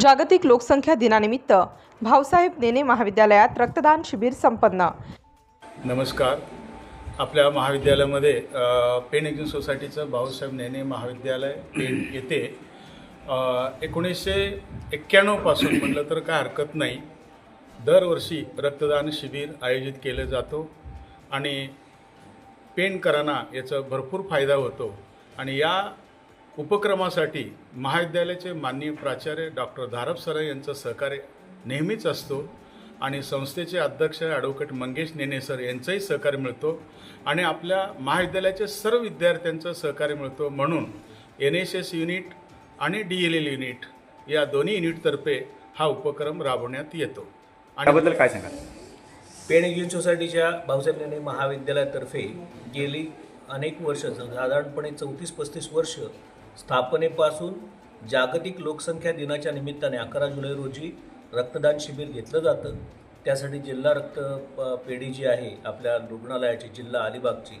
जागतिक लोकसंख्या दिनानिमित्त भाऊसाहेब नेने महाविद्यालयात रक्तदान शिबिर संपन्न. नमस्कार. आपल्या महाविद्यालयामध्ये पेन एक्झिन सोसायटीचं भाऊसाहेब नेने महाविद्यालय पेन येथे एकोणीसशे एक्क्याण्णवपासून म्हटलं तर काय हरकत नाही. दरवर्षी रक्तदान शिबिर आयोजित केलं जातो आणि पेनकरांना याचा भरपूर फायदा होतो. आणि या उपक्रमासाठी महाविद्यालयाचे माननीय प्राचार्य डॉक्टर धारप सर यांचं सहकार्य नेहमीच असतो आणि संस्थेचे अध्यक्ष ॲडव्होकेट मंगेश नेने सर यांचंही सहकार्य मिळतो आणि आपल्या महाविद्यालयाच्या सर्व विद्यार्थ्यांचं सहकार्य मिळतो म्हणून एन एस एस युनिट आणि डी एल एल युनिट या दोन्ही युनिटतर्फे हा उपक्रम राबवण्यात येतो. आणि त्याबद्दल काय सांगाल? पेण एज्युकेशन सोसायटीच्या भाऊसाहेब नेने महाविद्यालयातर्फे गेली अनेक वर्ष साधारणपणे चौतीस पस्तीस वर्ष स्थापनेपासून जागतिक लोकसंख्या दिनाच्या निमित्ताने अकरा जुलै रोजी रक्तदान शिबिर घेतलं जातं. त्यासाठी जिल्हा रक्त पेढी जी आहे आपल्या रुग्णालयाची जिल्हा अलिबागची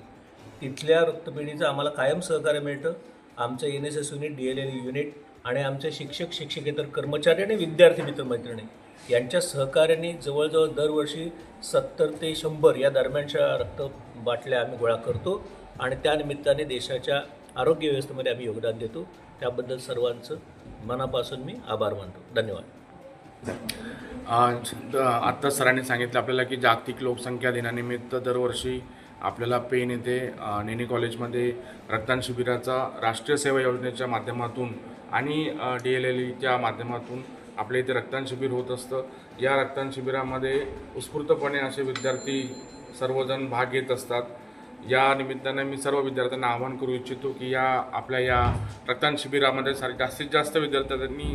तिथल्या रक्तपेढीचं आम्हाला कायम सहकार्य मिळतं. आमचं N S S unit D L L unit आणि आमचे शिक्षक शिक्षकेतर कर्मचारी आणि विद्यार्थी मित्रमैत्रिणी यांच्या सहकार्याने जवळजवळ दरवर्षी सत्तर ते शंभर या दरम्यानच्या रक्त बाटल्या आम्ही गोळा करतो आणि त्यानिमित्ताने देशाच्या आरोग्य व्यवस्थेमध्ये आम्ही योगदान देतो. त्याबद्दल सर्वांचं मनापासून मी आभार मानतो. धन्यवाद. आत्ता सरांनी सांगितलं आपल्याला की जागतिक लोकसंख्या दिनानिमित्त दरवर्षी आपल्याला पेन येथे नेणी कॉलेजमध्ये रक्तदान शिबिराचा राष्ट्रीय सेवा योजनेच्या माध्यमातून आणि डी एल एल ईच्या माध्यमातून आपल्या इथे रक्तदान शिबिर होत असतं. या रक्तदान शिबिरामध्ये उत्स्फूर्तपणे असे विद्यार्थी सर्वजण भाग घेत असतात. या निमित्तानं मी सर्व विद्यार्थ्यांना आवाहन करू इच्छितो की या आपल्या या रक्तदान शिबिरामध्ये सारे जास्तीत जास्त विद्यार्थ्यांनी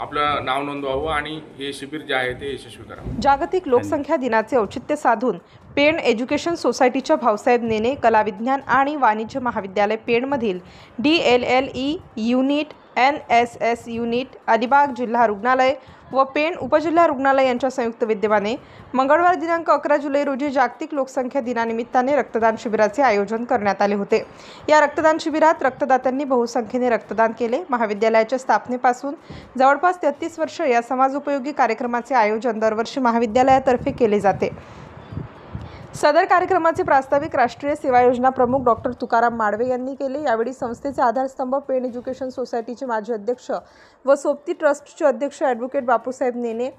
आपलं नाव नोंदवावं आणि हे शिबिर जे आहे ते यशस्वी करावं. जागतिक लोकसंख्या दिनाचे औचित्य साधून पेण एज्युकेशन सोसायटीच्या भाऊसाहेब नेने कला विज्ञान आणि वाणिज्य महाविद्यालय पेणमधील D L L E unit N S S unit Alibag जिल्हा रुग्णालय व पेण उपजिल्हा रुग्णालय यांच्या संयुक्त विद्यमाने मंगळवार दिनांक अकरा जुलै रोजी जागतिक लोकसंख्या दिनानिमित्ताने रक्तदान शिबिराचे आयोजन करण्यात आले होते. या रक्तदान शिबिरात रक्तदात्यांनी बहुसंख्येने रक्तदान केले. महाविद्यालयाच्या स्थापनेपासून जवळपास तेहतीस वर्ष या समाजोपयोगी कार्यक्रमाचे आयोजन दरवर्षी महाविद्यालयातर्फे केले जाते. सदर कार्यक्रमाचे प्रास्ताविक राष्ट्रीय सेवा योजना प्रमुख डॉक्टर तुकाराम माडवे यांनी केले. यावेळी संस्थेचे आधारस्तंभ पेन एज्युकेशन सोसायटीचे माजी अध्यक्ष व सोबती ट्रस्टचे अध्यक्ष ॲडव्होकेट बापूसाहेब नेने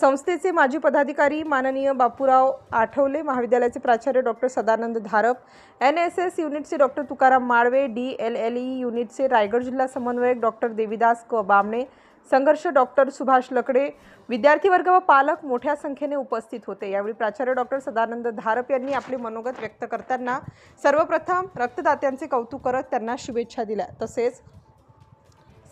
संस्थेचे माजी पदाधिकारी माननीय बापूराव आठवले महाविद्यालयाचे प्राचार्य doctor Sadanand Dharap N S S युनिटचे doctor Tukaram Malve D L L E युनिटचे रायगड जिल्हा समन्वयक डॉक्टर देविदास क. बामणे संघर्ष डॉक्टर सुभाष लकडे विद्यार्थी वर्ग व पालक मोठ्या संख्येने उपस्थित होते. यावेळी प्राचार्य डॉक्टर सदानंद धारप यांनी आपले मनोगत व्यक्त करताना सर्वप्रथम रक्तदात्यांचे कौतुक करत त्यांना शुभेच्छा दिल्या. तसेच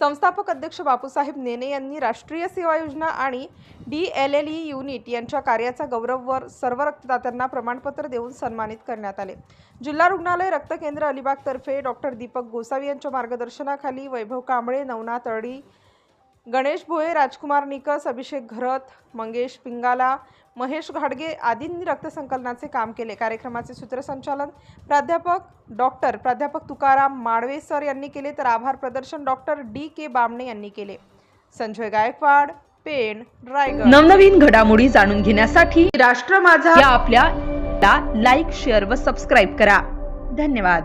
संस्थापक अध्यक्ष बापूसाहेब नेने यांनी राष्ट्रीय सेवा योजना आणि D L L E unit यांच्या कार्याचा गौरव वर सर्व रक्तदात्यांना प्रमाणपत्र देऊन सन्मानित करण्यात आले. जिल्हा रुग्णालय रक्त केंद्र अलिबागतर्फे डॉक्टर दीपक गोसावी यांच्या मार्गदर्शनाखाली वैभव कांबळे नवना तळी गणेश भोये राजकुमार निकस अभिषेक घरत मंगेश पिंगाला महेश घाडगे आदींनी रक्तसंकलनाचे काम केले. कार्यक्रमाचे सूत्रसंचालन प्राध्यापक डॉक्टर प्राध्यापक तुकाराम माडवे सर यांनी केले तर आभार प्रदर्शन डॉक्टर डी के बामणे यांनी केले. संजय गायकवाड पेण रायगड. नवनवीन घडामोडी जाणून घेण्यासाठी राष्ट्र माझा या आपल्या लाईक शेअर व सबस्क्राईब करा. धन्यवाद.